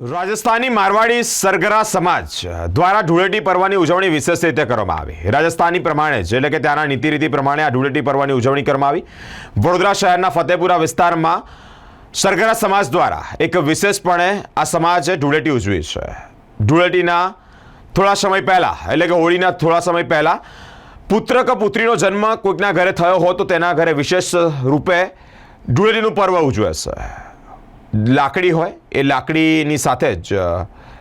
રાજસ્થાની મારવાડી સરગરા સમાજ દ્વારા ધૂળેટી પર્વની ઉજવણી વિશેષ રીતે કરવામાં આવી. રાજસ્થાની પ્રમાણે જ, એટલે કે ત્યાંના નીતિ રીતિ પ્રમાણે આ ધૂળેટી પર્વની ઉજવણી કરવામાં આવી. વડોદરા શહેરના ફતેપુરા વિસ્તારમાં સરગરા સમાજ દ્વારા એક વિશેષપણે આ સમાજે ધૂળેટી ઉજવી છે. ધૂળેટીના થોડા સમય પહેલાં, એટલે કે હોળીના થોડા સમય પહેલાં, પુત્ર કે પુત્રીનો જન્મ કોઈકના ઘરે થયો હોય તો તેના ઘરે વિશેષ રૂપે ધૂળેટીનું પર્વ ઉજવે છે. લાકડી હોય, એ લાકડીની સાથે જ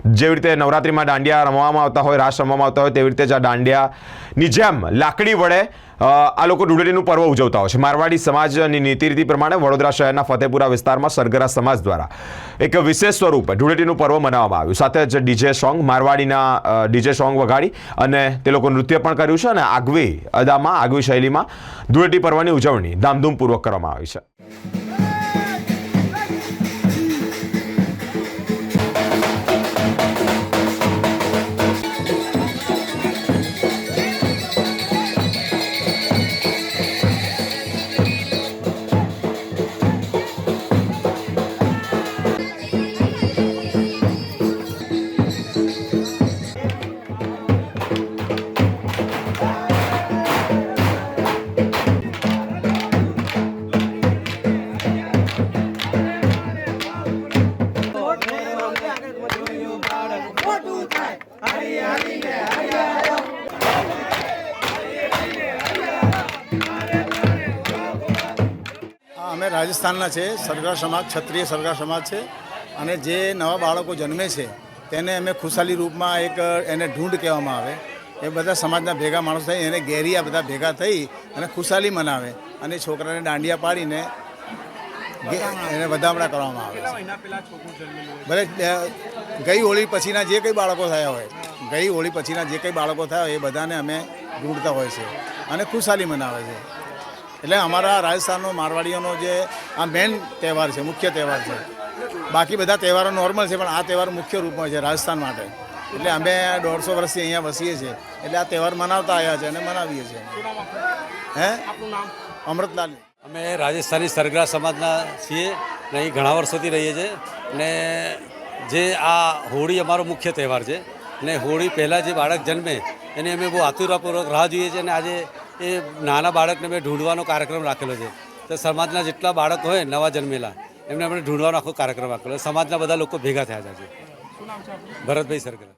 જેવી રીતે નવરાત્રિમાં દાંડિયા રમવામાં આવતા હોય, રાસ રમવામાં આવતા હોય, તેવી રીતે જ આ દાંડિયાની જેમ લાકડી વડે આ લોકો ધૂળેટીનું પર્વ ઉજવતા હોય છે. મારવાડી સમાજની નીતિ રીતિ પ્રમાણે વડોદરા શહેરના ફતેપુરા વિસ્તારમાં સરગરા સમાજ દ્વારા એક વિશેષ સ્વરૂપે ધૂળેટીનું પર્વ મનાવવામાં આવ્યું. સાથે જ ડીજે સોંગ, મારવાડીના ડીજે સોંગ વગાડી અને તે લોકો નૃત્ય પણ કર્યું છે અને આગવી અદામાં, આગવી શૈલીમાં ધૂળેટી પર્વની ઉજવણી ધામધૂમપૂર્વક કરવામાં આવી છે. હા, અમે રાજસ્થાનના છે સરકાર સમાજ, ક્ષત્રિય સરકાર સમાજ છે. અને જે નવા બાળકો જન્મે છે, તેને અમે ખુશાલી રૂપમાં એક, એને ઢૂંઢ કહેવામાં આવે. એ બધા સમાજના ભેગા માણસો થઈ એને ગેરિયા બધા ભેગા થઈ અને ખુશાલી મનાવે. અને છોકરાને દાંડિયા પાડીને એને વધામણા કરવામાં આવે છે. ભલે ગઈ હોળી પછીના જે કંઈ બાળકો થયા હોય ગઈ હોળી પછીના જે કંઈ બાળકો થયા હોય એ બધાને અમે ઢૂંઢતા હોય છે અને ખુશાલી મનાવે છે. એટલે અમારા રાજસ્થાનનો મારવાડીઓનો જે આ મેન તહેવાર છે મુખ્ય તહેવાર છે. બાકી બધા તહેવારો નોર્મલ છે પણ આ તહેવાર મુખ્ય રૂપમાં છે રાજસ્થાન માટે. એટલે અમે દોઢસો વર્ષથી અહીંયા વસીએ છીએ. એટલે આ તહેવાર મનાવતા આવ્યા છે અને મનાવીએ છીએ. હે? અમૃતલાલ અમે રાજસ્થાની સરગરા સમાજના છીએ ને અહીં ઘણા વર્ષોથી રહીએ છીએ. ને જે આ હોળી અમારો મુખ્ય તહેવાર છે. ને હોળી પહેલાં જે બાળક જન્મે એની અમે બહુ આતુરાપૂર્વક રાહ જોઈએ છીએ અને આજે એ નાના બાળકને મેં ઢૂંઢવાનો કાર્યક્રમ રાખેલો છે. તો સમાજના જેટલા બાળક હોય નવા જન્મેલા, એમને આપણે ઢૂંઢવાનો આખો કાર્યક્રમ રાખેલો સમાજના બધા લોકો ભેગા થયા છે ભરતભાઈ સરગરા.